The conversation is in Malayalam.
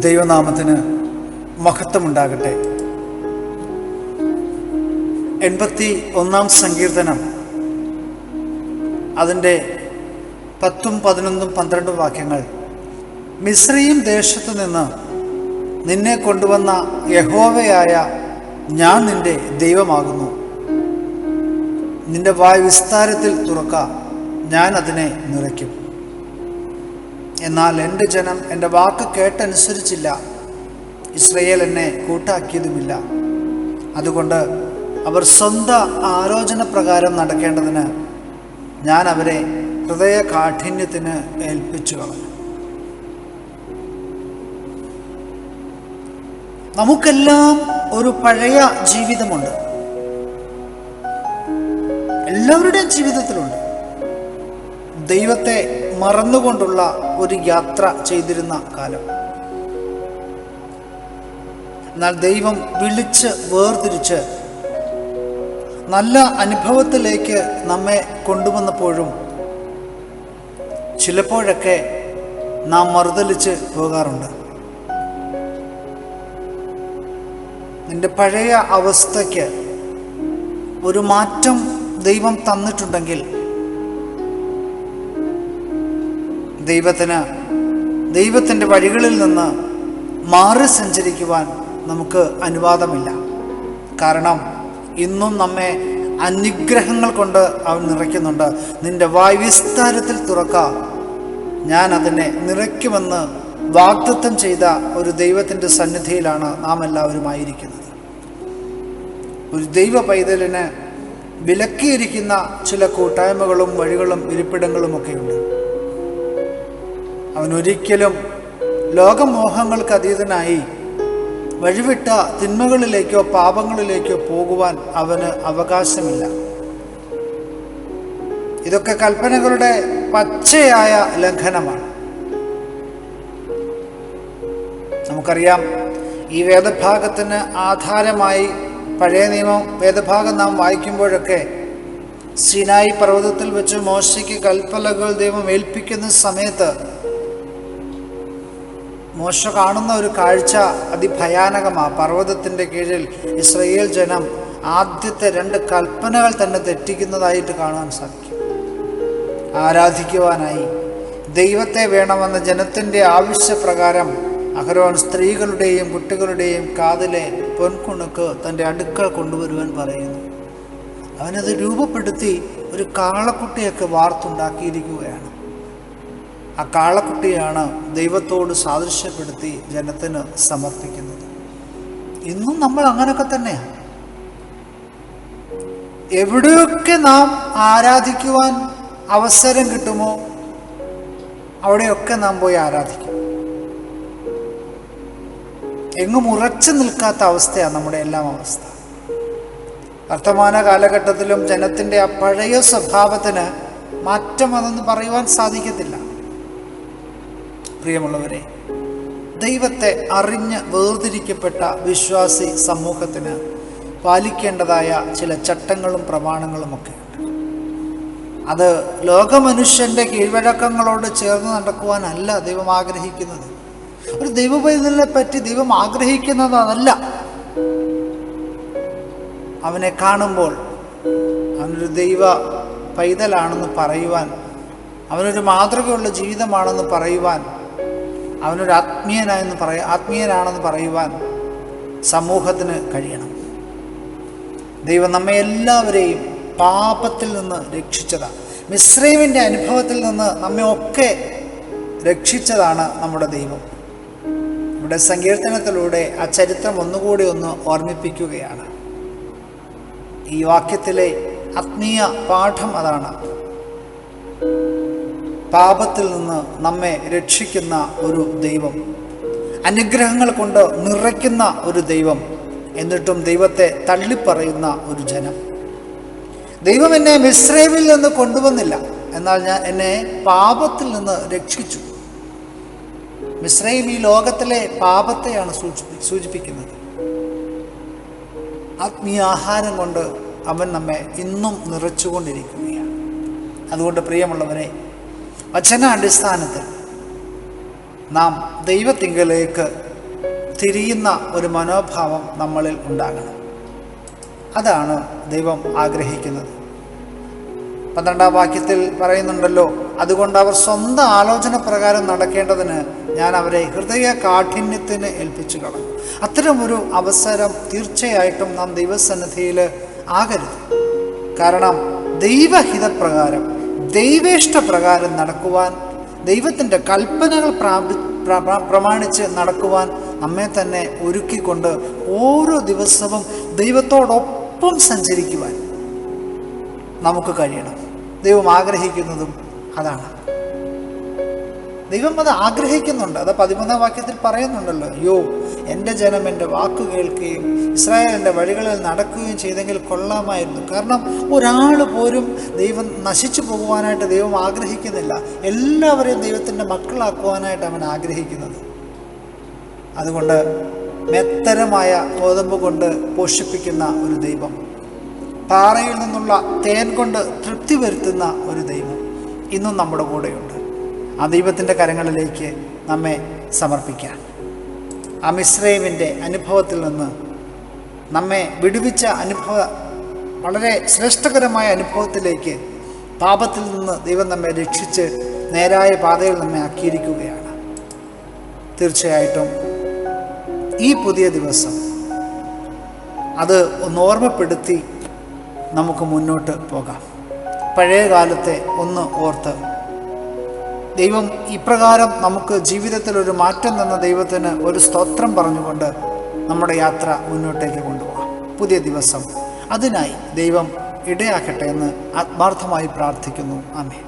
ദൈവനാമത്തിന് മഹത്വമുണ്ടാകട്ടെ. എൺപത്തി ഒന്നാം സങ്കീർത്തനം. അതിന്റെ പത്തും പതിനൊന്നും പന്ത്രണ്ടും വാക്യങ്ങൾ. മിശ്രയും ദേശത്തു നിന്ന് നിന്നെ കൊണ്ടുവന്ന യഹോവയായ ഞാൻ നിന്റെ ദൈവമാകുന്നു. നിന്റെ വായ് വിസ്താരത്തിൽ തുറക്ക ഞാൻ അതിനെ നിറയ്ക്കും. എന്നാൽ എന്റെ ജനം എന്റെ വാക്ക് കേട്ടനുസരിച്ചില്ല. ഇസ്രയേൽ എന്നെ കൂട്ടാക്കിയതുമില്ല. അതുകൊണ്ട് അവർ സ്വന്തം ആലോചന പ്രകാരം നടക്കേണ്ടതിന് ഞാൻ അവരെ ഹൃദയ കാഠിന്യത്തിന് ഏൽപ്പിച്ചു കളഞ്ഞു. നമുക്കെല്ലാം ഒരു പഴയ ജീവിതമുണ്ട്. എല്ലാവരുടെയും ജീവിതത്തിലുണ്ട്. ദൈവത്തെ മറന്നുകൊണ്ടുള്ള ഒരു യാത്ര ചെയ്തിരുന്ന കാലം. എന്നാൽ ദൈവം വിളിച്ച് വേർതിരിച്ച് നല്ല അനുഭവത്തിലേക്ക് നമ്മെ കൊണ്ടുവന്നപ്പോഴും ചിലപ്പോഴൊക്കെ നാം മറുതലിച്ച് പോകാറുണ്ട്. നിന്റെ പഴയ അവസ്ഥയ്ക്ക് ഒരു മാറ്റം ദൈവം തന്നിട്ടുണ്ടെങ്കിൽ ദൈവത്തിന് ദൈവത്തിന്റെ വഴികളിൽ നിന്ന് മാറി സഞ്ചരിക്കുവാൻ നമുക്ക് അനുവാദമില്ല. കാരണം ഇന്നും നമ്മെ അനുഗ്രഹങ്ങൾ കൊണ്ട് അവൻ നിറയ്ക്കുന്നുണ്ട്. നിന്റെ വായ് വിസ്താരത്തിൽ തുറക്ക. ഞാൻ അതിനെ നിറയ്ക്കുമെന്ന് വാഗ്ദത്വം ചെയ്ത ഒരു ദൈവത്തിന്റെ സന്നിധിയിലാണ് നാം എല്ലാവരും ആയിരിക്കുന്നത്. ഒരു ദൈവ പൈതലിന് വിലക്കിയിരിക്കുന്ന ചില കൂട്ടായ്മകളും വഴികളും ഇരിപ്പിടങ്ങളും ഒക്കെയുണ്ട് അവൻ ഒരിക്കലും ലോകമോഹങ്ങൾക്ക് അതീതനായി വഴിവിട്ട തിന്മകളിലേക്കോ പാപങ്ങളിലേക്കോ പോകുവാൻ അവന് അവകാശമില്ല. ഇതൊക്കെ കൽപ്പനകളുടെ പച്ചയായ ലംഘനമാണ്. നമുക്കറിയാം ഈ വേദഭാഗത്തിന് ആധാരമായി പഴയ നിയമം വേദഭാഗം നാം വായിക്കുമ്പോഴൊക്കെ സിനായി പർവതത്തിൽ വെച്ച് മോശയ്ക്ക് കൽപ്പലകൾ ദൈവം ഏൽപ്പിക്കുന്ന സമയത്ത് മോശ കാണുന്ന ഒരു കാഴ്ച അതിഭയാനകമാണ് പർവതത്തിന്റെ കീഴിൽ ഇസ്രയേൽ ജനം ആദ്യത്തെ രണ്ട് കൽപ്പനകൾ തന്നെ തെറ്റിക്കുന്നതായിട്ട് കാണാൻ സാധിക്കും. ആരാധിക്കുവാനായി. ദൈവത്തെ വേണമെന്ന ജനത്തിന്റെ ആവശ്യപ്രകാരം അഹരോൻ സ്ത്രീകളുടെയും കുട്ടികളുടെയും കാതിലെ പൊൻകുണുക്ക് തന്റെ അടുക്കൾ കൊണ്ടുവരുവാൻ പറയുന്നു. അവനത് രൂപപ്പെടുത്തി ഒരു കാളക്കുട്ടിയൊക്കെ വാർത്തുണ്ടാക്കിയിരിക്കുകയാണ്. ആ കാളക്കുട്ടിയാണ് ദൈവത്തോട് സാദൃശ്യപ്പെടുത്തി ജനത്തിന് സമർപ്പിക്കുന്നത്. ഇന്നും നമ്മൾ അങ്ങനെയൊക്കെ തന്നെയാണ് എവിടെയൊക്കെ നാം ആരാധിക്കുവാൻ അവസരം കിട്ടുമോ അവിടെയൊക്കെ നാം പോയി ആരാധിക്കും. എങ്ങും ഉറച്ചു നിൽക്കാത്ത അവസ്ഥയാണ് നമ്മുടെ എല്ലാം അവസ്ഥ. വർത്തമാന കാലഘട്ടത്തിലും ജനത്തിന്റെ ആ പഴയ സ്വഭാവത്തിന് മാറ്റം അതെന്ന് പറയുവാൻ സാധിക്കത്തില്ല. പ്രിയമുള്ളവരെ ദൈവത്തെ അറിഞ്ഞ് വേർതിരിക്കപ്പെട്ട വിശ്വാസി സമൂഹത്തിന് പാലിക്കേണ്ടതായ ചില ചട്ടങ്ങളും പ്രമാണങ്ങളും ഒക്കെ അത് ലോകമനുഷ്യന്റെ കീഴ്വഴക്കങ്ങളോട് ചേർന്ന് നടക്കുവാനല്ല ദൈവം ആഗ്രഹിക്കുന്നത്. ഒരു ദൈവപൈതലിനെ പറ്റി ദൈവം ആഗ്രഹിക്കുന്നത് അതല്ല അവനെ കാണുമ്പോൾ അവനൊരു ദൈവ പൈതലാണെന്ന് പറയുവാൻ അവനൊരു മാതൃകയുള്ള ജീവിതമാണെന്ന് പറയുവാൻ അവനൊരു ആത്മീയനായെന്ന് പറയ ആത്മീയനാണെന്ന് പറയുവാൻ സമൂഹത്തിന് കഴിയണം. ദൈവം നമ്മെ എല്ലാവരെയും പാപത്തിൽ നിന്ന് രക്ഷിച്ചതാണ്. മിശ്രീമിന്റെ അനുഭവത്തിൽ നിന്ന് നമ്മെ ഒക്കെ രക്ഷിച്ചതാണ് നമ്മുടെ ദൈവം. നമ്മുടെ സങ്കീർത്തനത്തിലൂടെ ആ ചരിത്രം ഒന്നുകൂടി ഒന്ന് ഓർമ്മിപ്പിക്കുകയാണ്. ഈ വാക്യത്തിലെ ആത്മീയ പാഠം അതാണ്. പാപത്തിൽ നിന്ന് നമ്മെ രക്ഷിക്കുന്ന ഒരു ദൈവം. അനുഗ്രഹങ്ങൾ കൊണ്ട് നിറയ്ക്കുന്ന ഒരു ദൈവം. എന്നിട്ടും ദൈവത്തെ തള്ളിപ്പറയുന്ന ഒരു ജനം. ദൈവം എന്നെ മിശ്രൈമിൽ നിന്ന് കൊണ്ടുവന്നില്ല. എന്നാൽ ഞാൻ എന്നെ പാപത്തിൽ നിന്ന് രക്ഷിച്ചു. മിശ്രൈം ഈ ലോകത്തിലെ പാപത്തെയാണ് സൂചിപ്പി സൂചിപ്പിക്കുന്നത്. ആത്മീയ ആഹാരം കൊണ്ട് അവൻ നമ്മെ ഇന്നും നിറച്ചുകൊണ്ടിരിക്കുകയാണ്. അതുകൊണ്ട് പ്രിയമുള്ളവരെ വചനാടിസ്ഥാനത്തിൽ നാം ദൈവത്തിങ്കലേക്ക് തിരിയുന്ന ഒരു മനോഭാവം നമ്മളിൽ ഉണ്ടാകണം. അതാണ് ദൈവം ആഗ്രഹിക്കുന്നത്. പന്ത്രണ്ടാം വാക്യത്തിൽ പറയുന്നുണ്ടല്ലോ അതുകൊണ്ട് അവർ സ്വന്തം ആലോചന പ്രകാരം നടക്കേണ്ടതിന് ഞാൻ അവരെ ഹൃദയ കാഠിന്യത്തിന് ഏൽപ്പിച്ചു കളഞ്ഞു. അത്തരമൊരു അവസരം തീർച്ചയായിട്ടും നാം ദൈവസന്നിധിയിൽ ആകരുത്. കാരണം ദൈവഹിതപ്രകാരം ദൈവേഷ്ടപ്രകാരം നടക്കുവാൻ ദൈവത്തിന്റെ കൽപ്പനകൾ പ്രാപി പ്ര- പ്ര- പ്രമാണിച്ച് നടക്കുവാൻ നമ്മെ തന്നെ ഒരുക്കിക്കൊണ്ട് ഓരോ ദിവസവും ദൈവത്തോടൊപ്പം സഞ്ചരിക്കുവാൻ നമുക്ക് കഴിയണം. ദൈവം ആഗ്രഹിക്കുന്നതും അതാണ്. ദൈവം അത് ആഗ്രഹിക്കുന്നുണ്ട്. അത് പതിമൂന്നാം വാക്യത്തിൽ പറയുന്നുണ്ടല്ലോ യോ എന്റെ ജനം എന്റെ വാക്ക് കേൾക്കുകയും ഇസ്രായേലിന്റെ വഴികളിൽ നടക്കുകയും ചെയ്തെങ്കിൽ കൊള്ളാമായിരുന്നു. കാരണം ഒരാൾ പോലും ദൈവം നശിച്ചു പോകുവാനായിട്ട് ദൈവം ആഗ്രഹിക്കുന്നില്ല. എല്ലാവരെയും ദൈവത്തിന്റെ മക്കളാക്കുവാനായിട്ട് അവൻ ആഗ്രഹിക്കുന്നത്. അതുകൊണ്ട് മെത്തരമായ ഗോതമ്പ് കൊണ്ട് പോഷിപ്പിക്കുന്ന ഒരു ദൈവം പാറയിൽ നിന്നുള്ള തേൻ കൊണ്ട് തൃപ്തി വരുത്തുന്ന ഒരു ദൈവം ഇന്നും നമ്മുടെ കൂടെയുണ്ട്. ആ ദൈവത്തിന്റെ കരങ്ങളിലേക്ക് നമ്മെ സമർപ്പിക്കാം. ആ മിശ്രൈമിന്റെ അനുഭവത്തിൽ നിന്ന് നമ്മെ വിടുവിച്ച അനുഭവ വളരെ ശ്രേഷ്ഠകരമായ അനുഭവത്തിലേക്ക് പാപത്തിൽ നിന്ന് ദൈവം നമ്മെ രക്ഷിച്ച് നേരായ പാതയിൽ നമ്മെ ആക്കിയിരിക്കുകയാണ്. തീർച്ചയായിട്ടും ഈ പുതിയ ദിവസം അത് ഒന്ന് ഓർമ്മപ്പെടുത്തി നമുക്ക് മുന്നോട്ട് പോകാം. പഴയ കാലത്തെ ഒന്ന് ഓർത്ത് ദൈവം ഇപ്രകാരം നമുക്ക് ജീവിതത്തിൽ ഒരു മാറ്റം തന്ന ദൈവത്തിന് ഒരു സ്തോത്രം പറഞ്ഞുകൊണ്ട് നമ്മുടെ യാത്ര മുന്നോട്ടേക്ക് കൊണ്ടുപോകാം. പുതിയ ദിവസം. അതിനായി ദൈവം ഇടയാക്കട്ടെ എന്ന് ആത്മാർത്ഥമായി പ്രാർത്ഥിക്കുന്നു. ആമേ